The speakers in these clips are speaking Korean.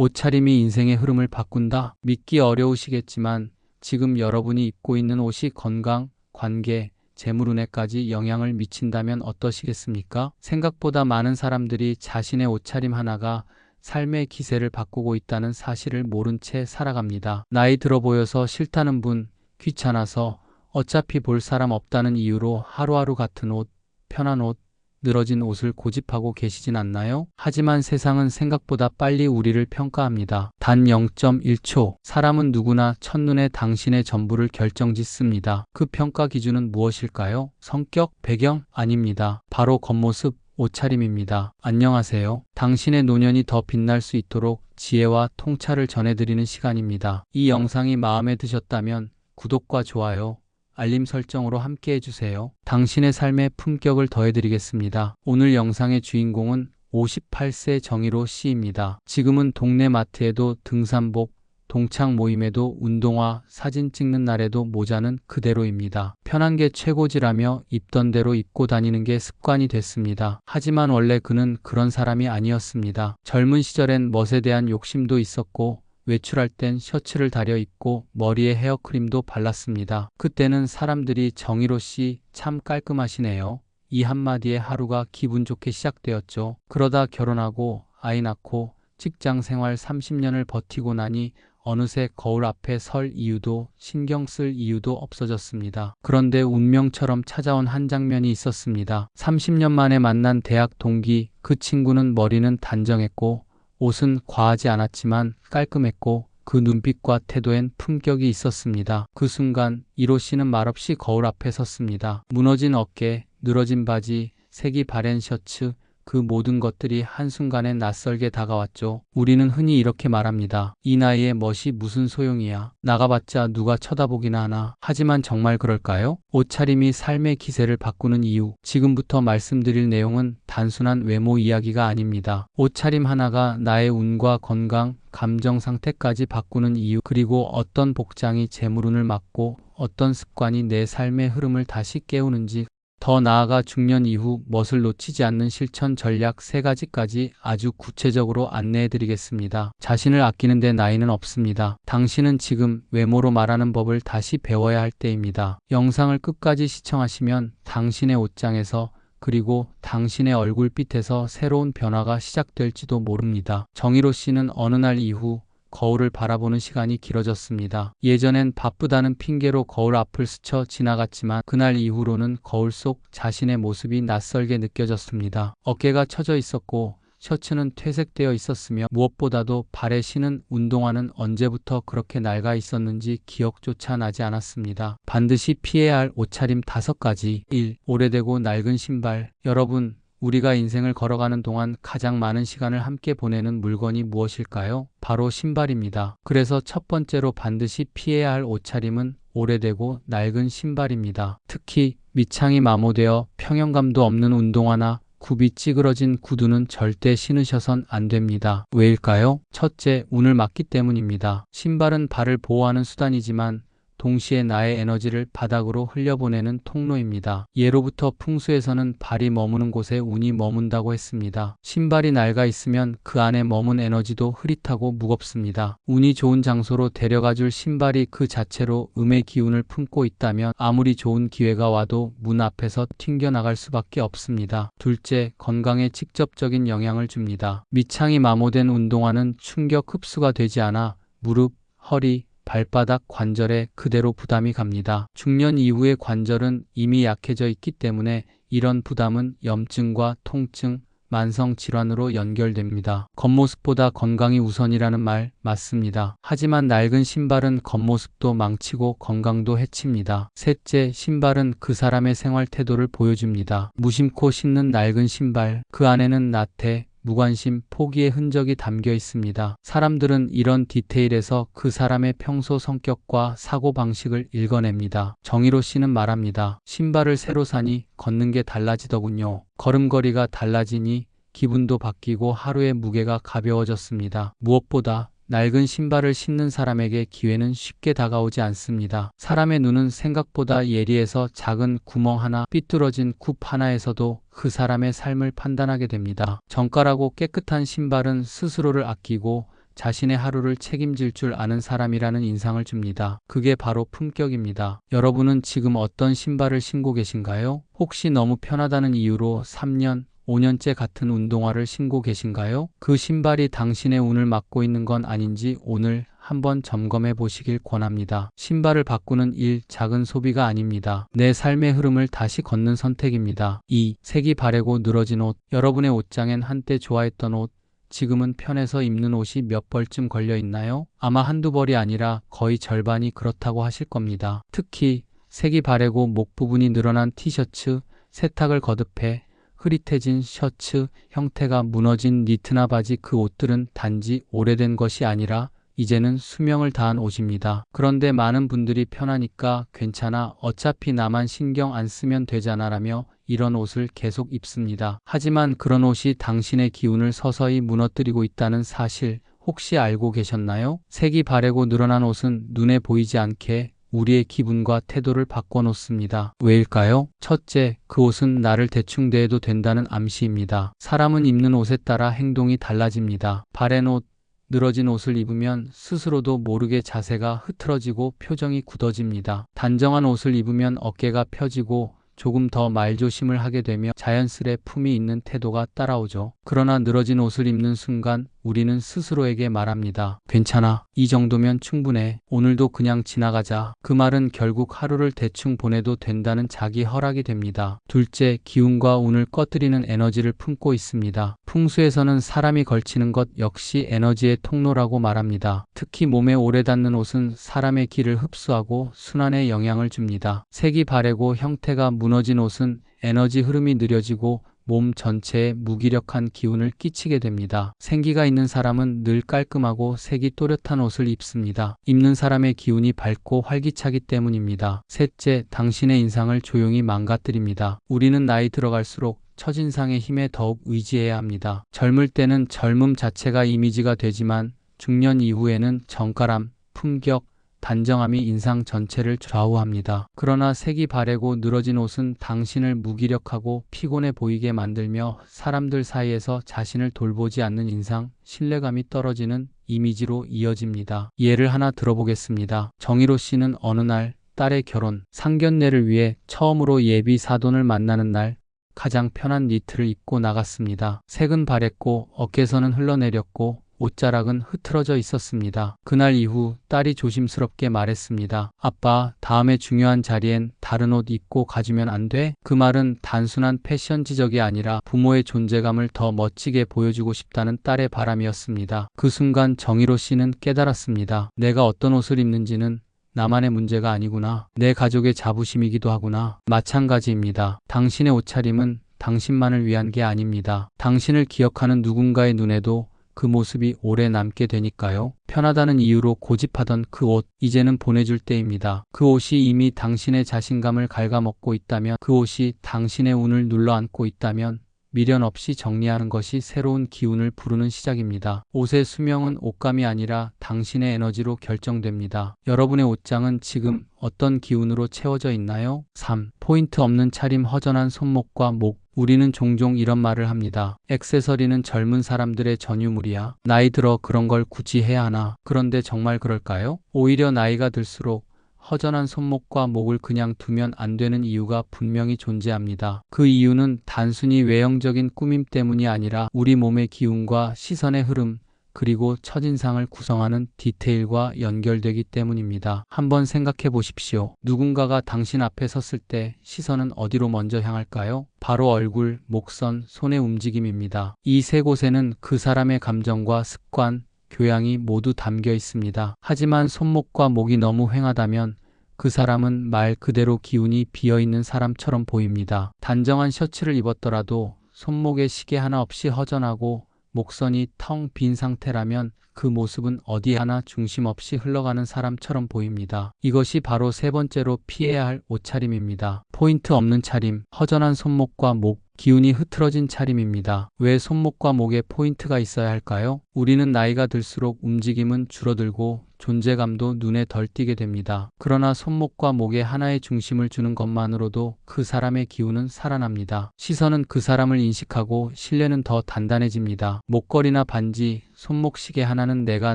옷차림이 인생의 흐름을 바꾼다. 믿기 어려우시겠지만 지금 여러분이 입고 있는 옷이 건강, 관계, 재물운에까지 영향을 미친다면 어떠시겠습니까? 생각보다 많은 사람들이 자신의 옷차림 하나가 삶의 기세를 바꾸고 있다는 사실을 모른 채 살아갑니다. 나이 들어 보여서 싫다는 분, 귀찮아서 어차피 볼 사람 없다는 이유로 하루하루 같은 옷, 편한 옷, 늘어진 옷을 고집하고 계시진 않나요? 하지만 세상은 생각보다 빨리 우리를 평가합니다. 단 0.1초. 사람은 누구나 첫눈에 당신의 전부를 결정짓습니다. 그 평가 기준은 무엇일까요? 성격, 배경? 아닙니다. 바로 겉모습, 옷차림입니다. 안녕하세요. 당신의 노년이 더 빛날 수 있도록 지혜와 통찰을 전해드리는 시간입니다. 이 영상이 마음에 드셨다면 구독과 좋아요, 알림 설정으로 함께 해주세요. 당신의 삶의 품격을 더해드리겠습니다. 오늘 영상의 주인공은 58세 정의로 씨입니다. 지금은 동네 마트에도 등산복, 동창 모임에도 운동화, 사진 찍는 날에도 모자는 그대로입니다. 편한 게 최고지라며 입던 대로 입고 다니는 게 습관이 됐습니다. 하지만 원래 그는 그런 사람이 아니었습니다. 젊은 시절엔 멋에 대한 욕심도 있었고 외출할 땐 셔츠를 다려 입고 머리에 헤어크림도 발랐습니다. 그때는 사람들이 정희로 씨 참 깔끔하시네요. 이 한마디에 하루가 기분 좋게 시작되었죠. 그러다 결혼하고 아이 낳고 직장 생활 30년을 버티고 나니 어느새 거울 앞에 설 이유도 신경 쓸 이유도 없어졌습니다. 그런데 운명처럼 찾아온 한 장면이 있었습니다. 30년 만에 만난 대학 동기 그 친구는 머리는 단정했고 옷은 과하지 않았지만 깔끔했고 그 눈빛과 태도엔 품격이 있었습니다. 그 순간 이로 씨는 말없이 거울 앞에 섰습니다. 무너진 어깨, 늘어진 바지, 색이 바랜 셔츠, 그 모든 것들이 한순간에 낯설게 다가왔죠. 우리는 흔히 이렇게 말합니다. 이 나이에 멋이 무슨 소용이야. 나가봤자 누가 쳐다보기나 하나. 하지만 정말 그럴까요? 옷차림이 삶의 기세를 바꾸는 이유. 지금부터 말씀드릴 내용은 단순한 외모 이야기가 아닙니다. 옷차림 하나가 나의 운과 건강, 감정 상태까지 바꾸는 이유, 그리고 어떤 복장이 재물운을 막고 어떤 습관이 내 삶의 흐름을 다시 깨우는지 더 나아가 중년 이후 멋을 놓치지 않는 실천 전략 세 가지까지 아주 구체적으로 안내해 드리겠습니다. 자신을 아끼는 데 나이는 없습니다. 당신은 지금 외모로 말하는 법을 다시 배워야 할 때입니다. 영상을 끝까지 시청하시면 당신의 옷장에서 그리고 당신의 얼굴빛에서 새로운 변화가 시작될지도 모릅니다. 정희로 씨는 어느 날 이후 거울을 바라보는 시간이 길어졌습니다. 예전엔 바쁘다는 핑계로 거울 앞을 스쳐 지나갔지만 그날 이후로는 거울 속 자신의 모습이 낯설게 느껴졌습니다. 어깨가 처져 있었고 셔츠는 퇴색되어 있었으며 무엇보다도 발에 신은 운동화는 언제부터 그렇게 낡아 있었는지 기억조차 나지 않았습니다. 반드시 피해야 할 옷차림 다섯 가지 1. 오래되고 낡은 신발 여러분 우리가 인생을 걸어가는 동안 가장 많은 시간을 함께 보내는 물건이 무엇일까요? 바로 신발입니다. 그래서 첫 번째로 반드시 피해야 할 옷차림은 오래되고 낡은 신발입니다. 특히 밑창이 마모되어 평형감도 없는 운동화나 굽이 찌그러진 구두는 절대 신으셔선 안 됩니다. 왜일까요? 첫째, 운을 막기 때문입니다. 신발은 발을 보호하는 수단이지만 동시에 나의 에너지를 바닥으로 흘려보내는 통로입니다. 예로부터 풍수에서는 발이 머무는 곳에 운이 머문다고 했습니다. 신발이 낡아 있으면 그 안에 머문 에너지도 흐릿하고 무겁습니다. 운이 좋은 장소로 데려가줄 신발이 그 자체로 음의 기운을 품고 있다면 아무리 좋은 기회가 와도 문 앞에서 튕겨나갈 수밖에 없습니다. 둘째, 건강에 직접적인 영향을 줍니다. 밑창이 마모된 운동화는 충격 흡수가 되지 않아 무릎, 허리, 발바닥 관절에 그대로 부담이 갑니다. 중년 이후의 관절은 이미 약해져 있기 때문에 이런 부담은 염증과 통증, 만성 질환으로 연결됩니다. 겉모습보다 건강이 우선이라는 말 맞습니다. 하지만 낡은 신발은 겉모습도 망치고 건강도 해칩니다. 셋째, 신발은 그 사람의 생활 태도를 보여줍니다. 무심코 신는 낡은 신발, 그 안에는 나태, 무관심, 포기의 흔적이 담겨 있습니다. 사람들은 이런 디테일에서 그 사람의 평소 성격과 사고방식을 읽어냅니다. 정의로 씨는 말합니다. 신발을 새로 사니 걷는 게 달라지더군요. 걸음걸이가 달라지니 기분도 바뀌고 하루의 무게가 가벼워졌습니다. 무엇보다 낡은 신발을 신는 사람에게 기회는 쉽게 다가오지 않습니다. 사람의 눈은 생각보다 예리해서 작은 구멍 하나, 삐뚤어진 굽 하나에서도 그 사람의 삶을 판단하게 됩니다. 정갈하고 깨끗한 신발은 스스로를 아끼고 자신의 하루를 책임질 줄 아는 사람이라는 인상을 줍니다. 그게 바로 품격입니다. 여러분은 지금 어떤 신발을 신고 계신가요? 혹시 너무 편하다는 이유로 3년, 5년째 같은 운동화를 신고 계신가요? 그 신발이 당신의 운을 막고 있는 건 아닌지 오늘 한번 점검해 보시길 권합니다. 신발을 바꾸는 일, 작은 소비가 아닙니다. 내 삶의 흐름을 다시 걷는 선택입니다. 2. 색이 바래고 늘어진 옷. 여러분의 옷장엔 한때 좋아했던 옷, 지금은 편해서 입는 옷이 몇 벌쯤 걸려 있나요? 아마 한두 벌이 아니라 거의 절반이 그렇다고 하실 겁니다. 특히 색이 바래고 목 부분이 늘어난 티셔츠, 세탁을 거듭해 흐릿해진 셔츠, 형태가 무너진 니트나 바지 그 옷들은 단지 오래된 것이 아니라 이제는 수명을 다한 옷입니다. 그런데 많은 분들이 편하니까 괜찮아 어차피 나만 신경 안 쓰면 되잖아 라며 이런 옷을 계속 입습니다. 하지만 그런 옷이 당신의 기운을 서서히 무너뜨리고 있다는 사실 혹시 알고 계셨나요? 색이 바래고 늘어난 옷은 눈에 보이지 않게 우리의 기분과 태도를 바꿔놓습니다. 왜일까요? 첫째, 그 옷은 나를 대충 대해도 된다는 암시입니다. 사람은 입는 옷에 따라 행동이 달라집니다. 바랜 옷, 늘어진 옷을 입으면 스스로도 모르게 자세가 흐트러지고 표정이 굳어집니다. 단정한 옷을 입으면 어깨가 펴지고 조금 더 말조심을 하게 되며 자연스레 품이 있는 태도가 따라오죠. 그러나 늘어진 옷을 입는 순간 우리는 스스로에게 말합니다. 괜찮아. 이 정도면 충분해. 오늘도 그냥 지나가자. 그 말은 결국 하루를 대충 보내도 된다는 자기 허락이 됩니다. 둘째, 기운과 운을 꺼뜨리는 에너지를 품고 있습니다. 풍수에서는 사람이 걸치는 것 역시 에너지의 통로라고 말합니다. 특히 몸에 오래 닿는 옷은 사람의 기를 흡수하고 순환에 영향을 줍니다. 색이 바래고 형태가 무너진 옷은 에너지 흐름이 느려지고 몸 전체에 무기력한 기운을 끼치게 됩니다. 생기가 있는 사람은 늘 깔끔하고 색이 또렷한 옷을 입습니다. 입는 사람의 기운이 밝고 활기차기 때문입니다. 셋째, 당신의 인상을 조용히 망가뜨립니다. 우리는 나이 들어갈수록 첫인상의 힘에 더욱 의지해야 합니다. 젊을 때는 젊음 자체가 이미지가 되지만 중년 이후에는 정가람, 품격, 단정함이 인상 전체를 좌우합니다. 그러나 색이 바래고 늘어진 옷은 당신을 무기력하고 피곤해 보이게 만들며 사람들 사이에서 자신을 돌보지 않는 인상, 신뢰감이 떨어지는 이미지로 이어집니다. 예를 하나 들어보겠습니다. 정희로 씨는 어느 날 딸의 결혼, 상견례를 위해 처음으로 예비 사돈을 만나는 날 가장 편한 니트를 입고 나갔습니다. 색은 바랬고 어깨선은 흘러내렸고 옷자락은 흐트러져 있었습니다. 그날 이후 딸이 조심스럽게 말했습니다. 아빠, 다음에 중요한 자리엔 다른 옷 입고 가주면 안 돼? 그 말은 단순한 패션 지적이 아니라 부모의 존재감을 더 멋지게 보여주고 싶다는 딸의 바람이었습니다. 그 순간 정희로 씨는 깨달았습니다. 내가 어떤 옷을 입는지는 나만의 문제가 아니구나. 내 가족의 자부심이기도 하구나. 마찬가지입니다. 당신의 옷차림은 당신만을 위한 게 아닙니다. 당신을 기억하는 누군가의 눈에도 그 모습이 오래 남게 되니까요. 편하다는 이유로 고집하던 그 옷, 이제는 보내줄 때입니다. 그 옷이 이미 당신의 자신감을 갉아먹고 있다면, 그 옷이 당신의 운을 눌러앉고 있다면, 미련 없이 정리하는 것이 새로운 기운을 부르는 시작입니다. 옷의 수명은 옷감이 아니라 당신의 에너지로 결정됩니다. 여러분의 옷장은 지금 어떤 기운으로 채워져 있나요? 3. 포인트 없는 차림 허전한 손목과 목. 우리는 종종 이런 말을 합니다. 액세서리는 젊은 사람들의 전유물이야. 나이 들어 그런 걸 굳이 해야 하나? 그런데 정말 그럴까요? 오히려 나이가 들수록 허전한 손목과 목을 그냥 두면 안 되는 이유가 분명히 존재합니다. 그 이유는 단순히 외형적인 꾸밈 때문이 아니라 우리 몸의 기운과 시선의 흐름, 그리고 첫인상을 구성하는 디테일과 연결되기 때문입니다. 한번 생각해 보십시오. 누군가가 당신 앞에 섰을 때 시선은 어디로 먼저 향할까요? 바로 얼굴, 목선, 손의 움직임입니다. 이 세 곳에는 그 사람의 감정과 습관, 교양이 모두 담겨 있습니다. 하지만 손목과 목이 너무 횡하다면 그 사람은 말 그대로 기운이 비어 있는 사람처럼 보입니다. 단정한 셔츠를 입었더라도 손목에 시계 하나 없이 허전하고 목선이 텅 빈 상태라면 그 모습은 어디 하나 중심 없이 흘러가는 사람처럼 보입니다. 이것이 바로 세 번째로 피해야 할 옷차림입니다. 포인트 없는 차림, 허전한 손목과 목, 기운이 흐트러진 차림입니다. 왜 손목과 목에 포인트가 있어야 할까요? 우리는 나이가 들수록 움직임은 줄어들고 존재감도 눈에 덜 띄게 됩니다. 그러나 손목과 목에 하나의 중심을 주는 것만으로도 그 사람의 기운은 살아납니다. 시선은 그 사람을 인식하고 신뢰는 더 단단해집니다. 목걸이나 반지, 손목 시계 하나는 내가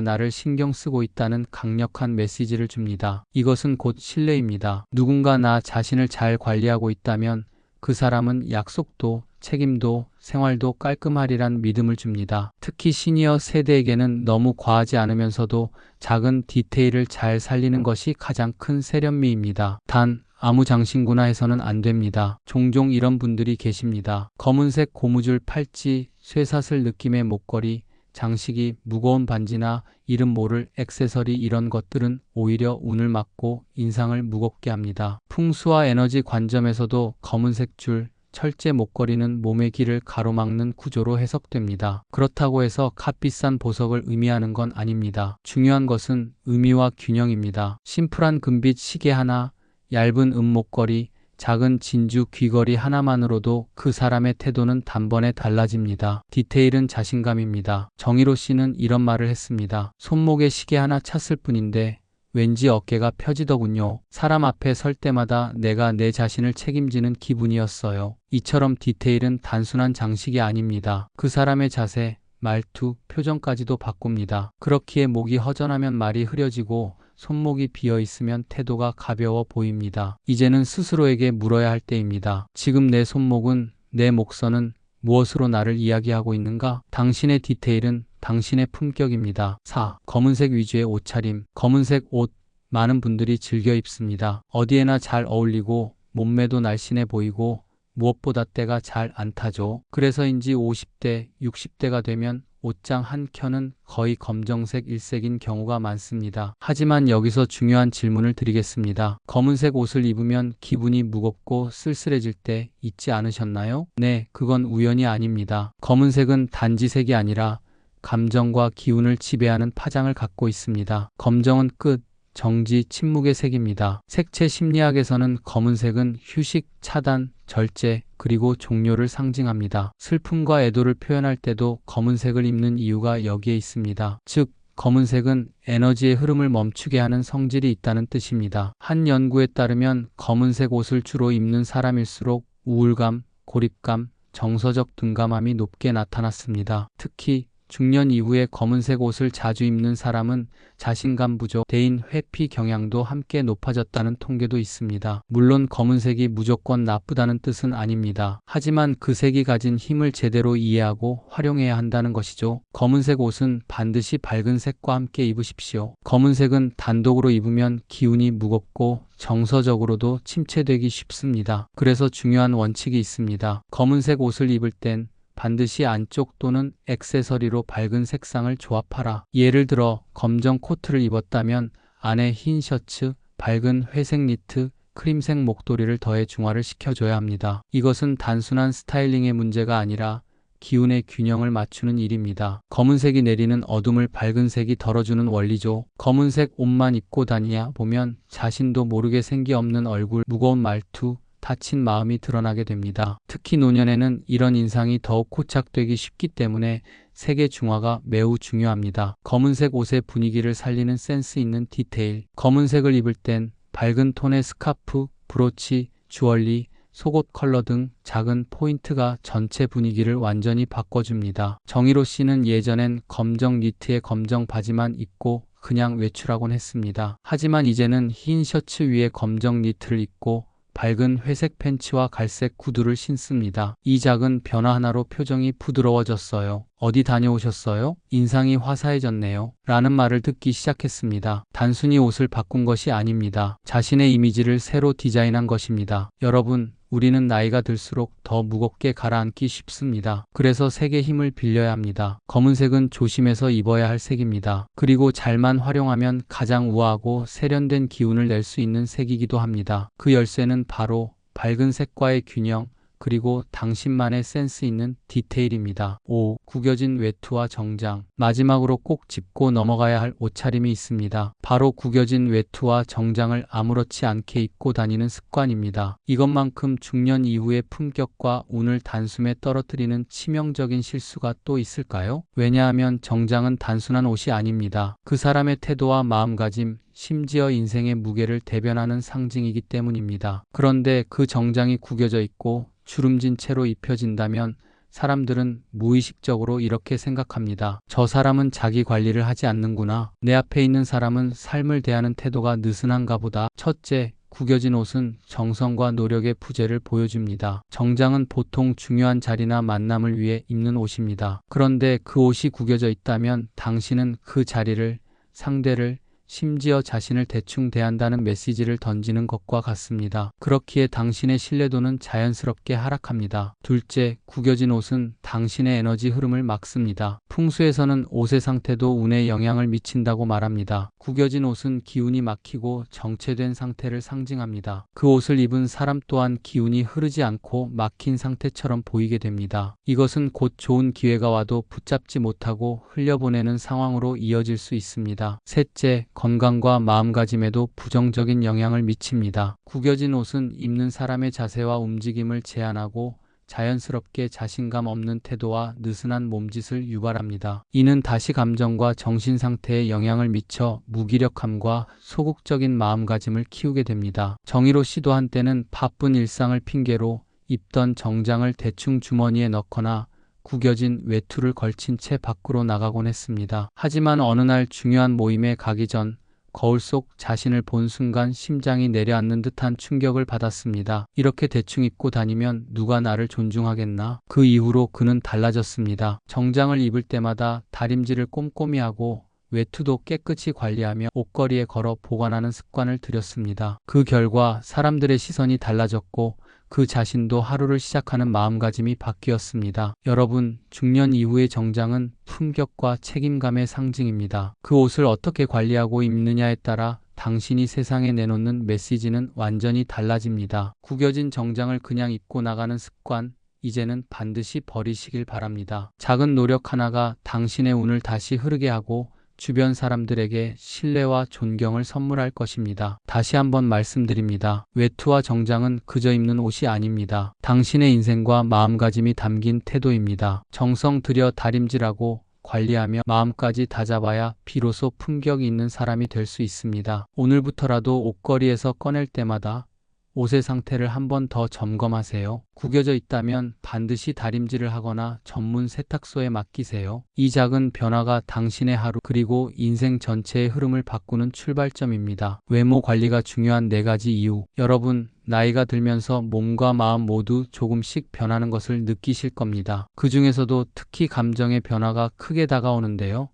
나를 신경 쓰고 있다는 강력한 메시지를 줍니다. 이것은 곧 신뢰입니다. 누군가 나 자신을 잘 관리하고 있다면 그 사람은 약속도 책임도 생활도 깔끔하리란 믿음을 줍니다. 특히 시니어 세대에게는 너무 과하지 않으면서도 작은 디테일을 잘 살리는 것이 가장 큰 세련미입니다. 단 아무 장신구나 해서는 안 됩니다. 종종 이런 분들이 계십니다. 검은색 고무줄 팔찌, 쇠사슬 느낌의 목걸이, 장식이 무거운 반지나 이름 모를 액세서리 이런 것들은 오히려 운을 막고 인상을 무겁게 합니다. 풍수와 에너지 관점에서도 검은색 줄, 철제 목걸이는 몸의 길을 가로막는 구조로 해석됩니다. 그렇다고 해서 값비싼 보석을 의미하는 건 아닙니다. 중요한 것은 의미와 균형입니다. 심플한 금빛 시계 하나, 얇은 은목걸이, 작은 진주 귀걸이 하나만으로도 그 사람의 태도는 단번에 달라집니다. 디테일은 자신감입니다. 정희로 씨는 이런 말을 했습니다. 손목에 시계 하나 찼을 뿐인데 왠지 어깨가 펴지더군요. 사람 앞에 설 때마다 내가 내 자신을 책임지는 기분이었어요. 이처럼 디테일은 단순한 장식이 아닙니다. 그 사람의 자세, 말투, 표정까지도 바꿉니다. 그렇기에 목이 허전하면 말이 흐려지고 손목이 비어 있으면 태도가 가벼워 보입니다. 이제는 스스로에게 물어야 할 때입니다. 지금 내 손목은, 내 목선은 무엇으로 나를 이야기하고 있는가? 당신의 디테일은 당신의 품격입니다. 4. 검은색 위주의 옷차림. 검은색 옷 많은 분들이 즐겨 입습니다. 어디에나 잘 어울리고 몸매도 날씬해 보이고 무엇보다 때가 잘 안 타죠. 그래서인지 50대, 60대가 되면 옷장 한 켠은 거의 검정색 일색인 경우가 많습니다. 하지만 여기서 중요한 질문을 드리겠습니다. 검은색 옷을 입으면 기분이 무겁고 쓸쓸해질 때 있지 않으셨나요? 네, 그건 우연이 아닙니다. 검은색은 단지 색이 아니라 감정과 기운을 지배하는 파장을 갖고 있습니다. 검정은 끝, 정지, 침묵의 색입니다. 색채 심리학에서는 검은색은 휴식, 차단, 절제, 그리고 종료를 상징합니다. 슬픔과 애도를 표현할 때도 검은색을 입는 이유가 여기에 있습니다. 즉, 검은색은 에너지의 흐름을 멈추게 하는 성질이 있다는 뜻입니다. 한 연구에 따르면 검은색 옷을 주로 입는 사람일수록 우울감, 고립감, 정서적 둔감함이 높게 나타났습니다. 특히 중년 이후에 검은색 옷을 자주 입는 사람은 자신감 부족, 대인 회피 경향도 함께 높아졌다는 통계도 있습니다. 물론 검은색이 무조건 나쁘다는 뜻은 아닙니다. 하지만 그 색이 가진 힘을 제대로 이해하고 활용해야 한다는 것이죠. 검은색 옷은 반드시 밝은 색과 함께 입으십시오. 검은색은 단독으로 입으면 기운이 무겁고 정서적으로도 침체되기 쉽습니다. 그래서 중요한 원칙이 있습니다. 검은색 옷을 입을 땐 반드시 안쪽 또는 액세서리로 밝은 색상을 조합하라. 예를 들어 검정 코트를 입었다면 안에 흰 셔츠, 밝은 회색 니트, 크림색 목도리를 더해 중화를 시켜줘야 합니다. 이것은 단순한 스타일링의 문제가 아니라 기운의 균형을 맞추는 일입니다. 검은색이 내리는 어둠을 밝은 색이 덜어주는 원리죠. 검은색 옷만 입고 다니냐 보면 자신도 모르게 생기 없는 얼굴, 무거운 말투, 다친 마음이 드러나게 됩니다. 특히 노년에는 이런 인상이 더욱 고착되기 쉽기 때문에 색의 중화가 매우 중요합니다. 검은색 옷의 분위기를 살리는 센스 있는 디테일. 검은색을 입을 땐 밝은 톤의 스카프, 브로치, 주얼리, 속옷 컬러 등 작은 포인트가 전체 분위기를 완전히 바꿔줍니다. 정희로 씨는 예전엔 검정 니트에 검정 바지만 입고 그냥 외출하곤 했습니다. 하지만 이제는 흰 셔츠 위에 검정 니트를 입고 밝은 회색 팬츠와 갈색 구두를 신습니다. 이 작은 변화 하나로 표정이 부드러워졌어요. 어디 다녀오셨어요? 인상이 화사해졌네요. 라는 말을 듣기 시작했습니다. 단순히 옷을 바꾼 것이 아닙니다. 자신의 이미지를 새로 디자인한 것입니다. 여러분, 우리는 나이가 들수록 더 무겁게 가라앉기 쉽습니다. 그래서 색의 힘을 빌려야 합니다. 검은색은 조심해서 입어야 할 색입니다. 그리고 잘만 활용하면 가장 우아하고 세련된 기운을 낼 수 있는 색이기도 합니다. 그 열쇠는 바로 밝은 색과의 균형, 그리고 당신만의 센스 있는 디테일입니다. 5. 구겨진 외투와 정장. 마지막으로 꼭 짚고 넘어가야 할 옷차림이 있습니다. 바로 구겨진 외투와 정장을 아무렇지 않게 입고 다니는 습관입니다. 이것만큼 중년 이후의 품격과 운을 단숨에 떨어뜨리는 치명적인 실수가 또 있을까요? 왜냐하면 정장은 단순한 옷이 아닙니다. 그 사람의 태도와 마음가짐, 심지어 인생의 무게를 대변하는 상징이기 때문입니다. 그런데 그 정장이 구겨져 있고 주름진 채로 입혀진다면 사람들은 무의식적으로 이렇게 생각합니다. 저 사람은 자기 관리를 하지 않는구나. 내 앞에 있는 사람은 삶을 대하는 태도가 느슨한가 보다. 첫째, 구겨진 옷은 정성과 노력의 부재를 보여줍니다. 정장은 보통 중요한 자리나 만남을 위해 입는 옷입니다. 그런데 그 옷이 구겨져 있다면 당신은 그 자리를, 상대를, 심지어 자신을 대충 대한다는 메시지를 던지는 것과 같습니다. 그렇기에 당신의 신뢰도는 자연스럽게 하락합니다. 둘째, 구겨진 옷은 당신의 에너지 흐름을 막습니다. 풍수에서는 옷의 상태도 운에 영향을 미친다고 말합니다. 구겨진 옷은 기운이 막히고 정체된 상태를 상징합니다. 그 옷을 입은 사람 또한 기운이 흐르지 않고 막힌 상태처럼 보이게 됩니다. 이것은 곧 좋은 기회가 와도 붙잡지 못하고 흘려보내는 상황으로 이어질 수 있습니다. 셋째, 건강과 마음가짐에도 부정적인 영향을 미칩니다. 구겨진 옷은 입는 사람의 자세와 움직임을 제한하고 자연스럽게 자신감 없는 태도와 느슨한 몸짓을 유발합니다. 이는 다시 감정과 정신 상태에 영향을 미쳐 무기력함과 소극적인 마음가짐을 키우게 됩니다. 정의로 씨도 한 때는 바쁜 일상을 핑계로 입던 정장을 대충 주머니에 넣거나 구겨진 외투를 걸친 채 밖으로 나가곤 했습니다. 하지만 어느 날 중요한 모임에 가기 전 거울 속 자신을 본 순간 심장이 내려앉는 듯한 충격을 받았습니다. 이렇게 대충 입고 다니면 누가 나를 존중하겠나? 그 이후로 그는 달라졌습니다. 정장을 입을 때마다 다림질을 꼼꼼히 하고 외투도 깨끗이 관리하며 옷걸이에 걸어 보관하는 습관을 들였습니다. 그 결과 사람들의 시선이 달라졌고 그 자신도 하루를 시작하는 마음가짐이 바뀌었습니다. 여러분, 중년 이후의 정장은 품격과 책임감의 상징입니다. 그 옷을 어떻게 관리하고 입느냐에 따라 당신이 세상에 내놓는 메시지는 완전히 달라집니다. 구겨진 정장을 그냥 입고 나가는 습관, 이제는 반드시 버리시길 바랍니다. 작은 노력 하나가 당신의 운을 다시 흐르게 하고 주변 사람들에게 신뢰와 존경을 선물할 것입니다. 다시 한번 말씀드립니다. 외투와 정장은 그저 입는 옷이 아닙니다. 당신의 인생과 마음가짐이 담긴 태도입니다. 정성 들여 다림질하고 관리하며 마음까지 다잡아야 비로소 품격이 있는 사람이 될 수 있습니다. 오늘부터라도 옷걸이에서 꺼낼 때마다 옷의 상태를 한 번 더 점검하세요. 구겨져 있다면 반드시 다림질을 하거나 전문 세탁소에 맡기세요. 이 작은 변화가 당신의 하루 그리고 인생 전체의 흐름을 바꾸는 출발점입니다. 외모 관리가 중요한 네 가지 이유. 여러분, 나이가 들면서 몸과 마음 모두 조금씩 변하는 것을 느끼실 겁니다. 그 중에서도 특히 감정의 변화가 크게 다가오는데요.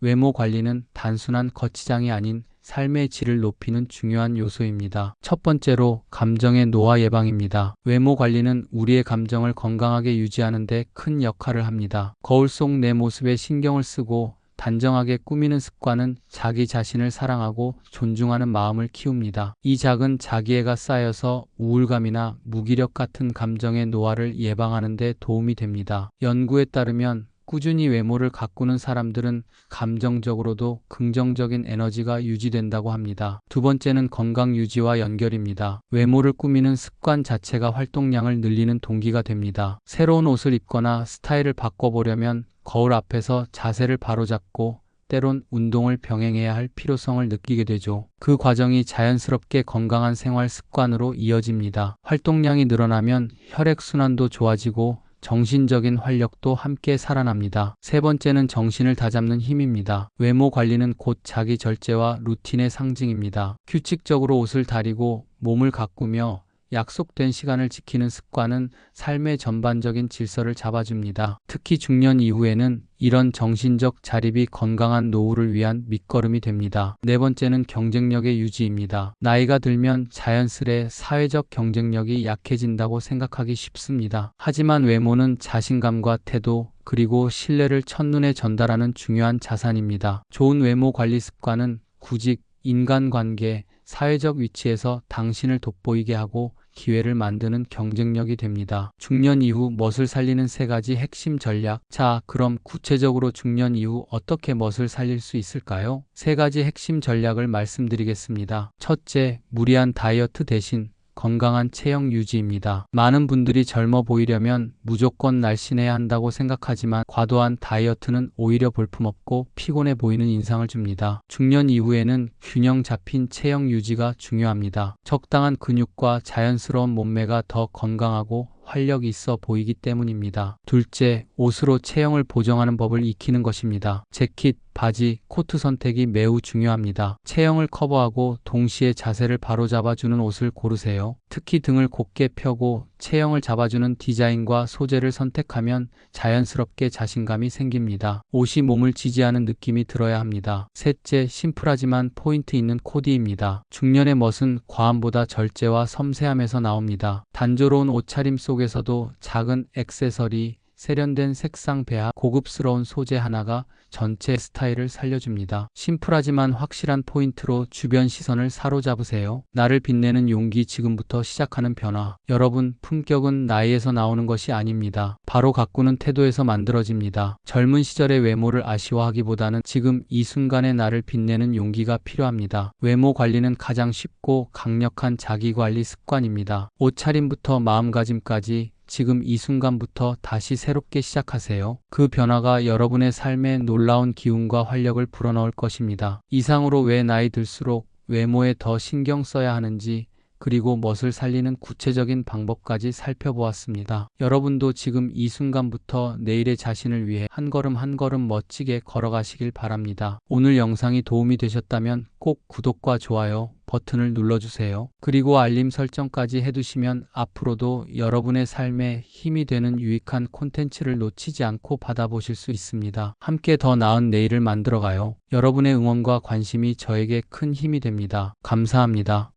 외모 관리는 단순한 거치장이 아닌 삶의 질을 높이는 중요한 요소입니다. 첫 번째로 감정의 노화 예방입니다. 외모 관리는 우리의 감정을 건강하게 유지하는 데 큰 역할을 합니다. 거울 속 내 모습에 신경을 쓰고 단정하게 꾸미는 습관은 자기 자신을 사랑하고 존중하는 마음을 키웁니다. 이 작은 자기애가 쌓여서 우울감이나 무기력 같은 감정의 노화를 예방하는 데 도움이 됩니다. 연구에 따르면 꾸준히 외모를 가꾸는 사람들은 감정적으로도 긍정적인 에너지가 유지된다고 합니다. 두 번째는 건강 유지와 연결입니다. 외모를 꾸미는 습관 자체가 활동량을 늘리는 동기가 됩니다. 새로운 옷을 입거나 스타일을 바꿔보려면 거울 앞에서 자세를 바로잡고 때론 운동을 병행해야 할 필요성을 느끼게 되죠. 그 과정이 자연스럽게 건강한 생활 습관으로 이어집니다. 활동량이 늘어나면 혈액순환도 좋아지고 정신적인 활력도 함께 살아납니다. 세 번째는 정신을 다잡는 힘입니다. 외모 관리는 곧 자기 절제와 루틴의 상징입니다. 규칙적으로 옷을 다리고 몸을 가꾸며 약속된 시간을 지키는 습관은 삶의 전반적인 질서를 잡아줍니다. 특히 중년 이후에는 이런 정신적 자립이 건강한 노후를 위한 밑거름이 됩니다. 네 번째는 경쟁력의 유지입니다. 나이가 들면 자연스레 사회적 경쟁력이 약해진다고 생각하기 쉽습니다. 하지만 외모는 자신감과 태도, 그리고 신뢰를 첫눈에 전달하는 중요한 자산입니다. 좋은 외모 관리 습관은 구직, 인간관계, 사회적 위치에서 당신을 돋보이게 하고 기회를 만드는 경쟁력이 됩니다. 중년 이후 멋을 살리는 세 가지 핵심 전략. 자, 그럼 구체적으로 중년 이후 어떻게 멋을 살릴 수 있을까요? 세 가지 핵심 전략을 말씀드리겠습니다. 첫째, 무리한 다이어트 대신 건강한 체형 유지입니다. 많은 분들이 젊어 보이려면 무조건 날씬해야 한다고 생각하지만 과도한 다이어트는 오히려 볼품없고 피곤해 보이는 인상을 줍니다. 중년 이후에는 균형 잡힌 체형 유지가 중요합니다. 적당한 근육과 자연스러운 몸매가 더 건강하고 활력 있어 보이기 때문입니다. 둘째, 옷으로 체형을 보정하는 법을 익히는 것입니다. 재킷, 바지, 코트 선택이 매우 중요합니다. 체형을 커버하고 동시에 자세를 바로잡아주는 옷을 고르세요. 특히 등을 곧게 펴고 체형을 잡아주는 디자인과 소재를 선택하면 자연스럽게 자신감이 생깁니다. 옷이 몸을 지지하는 느낌이 들어야 합니다. 셋째, 심플하지만 포인트 있는 코디입니다. 중년의 멋은 과함보다 절제와 섬세함에서 나옵니다. 단조로운 옷차림 속에서도 작은 액세서리, 세련된 색상 배합, 고급스러운 소재 하나가 전체 스타일을 살려줍니다. 심플하지만 확실한 포인트로 주변 시선을 사로잡으세요. 나를 빛내는 용기 지금부터 시작하는 변화. 여러분, 품격은 나이에서 나오는 것이 아닙니다. 바로 가꾸는 태도에서 만들어집니다. 젊은 시절의 외모를 아쉬워하기보다는 지금 이 순간의 나를 빛내는 용기가 필요합니다. 외모 관리는 가장 쉽고 강력한 자기 관리 습관입니다. 옷차림부터 마음가짐까지 지금 이 순간부터 다시 새롭게 시작하세요. 그 변화가 여러분의 삶에 놀라운 기운과 활력을 불어넣을 것입니다. 이상으로 왜 나이 들수록 외모에 더 신경 써야 하는지 그리고 멋을 살리는 구체적인 방법까지 살펴보았습니다. 여러분도 지금 이 순간부터 내일의 자신을 위해 한 걸음 한 걸음 멋지게 걸어가시길 바랍니다. 오늘 영상이 도움이 되셨다면 꼭 구독과 좋아요 버튼을 눌러주세요. 그리고 알림 설정까지 해두시면 앞으로도 여러분의 삶에 힘이 되는 유익한 콘텐츠를 놓치지 않고 받아보실 수 있습니다. 함께 더 나은 내일을 만들어가요. 여러분의 응원과 관심이 저에게 큰 힘이 됩니다. 감사합니다.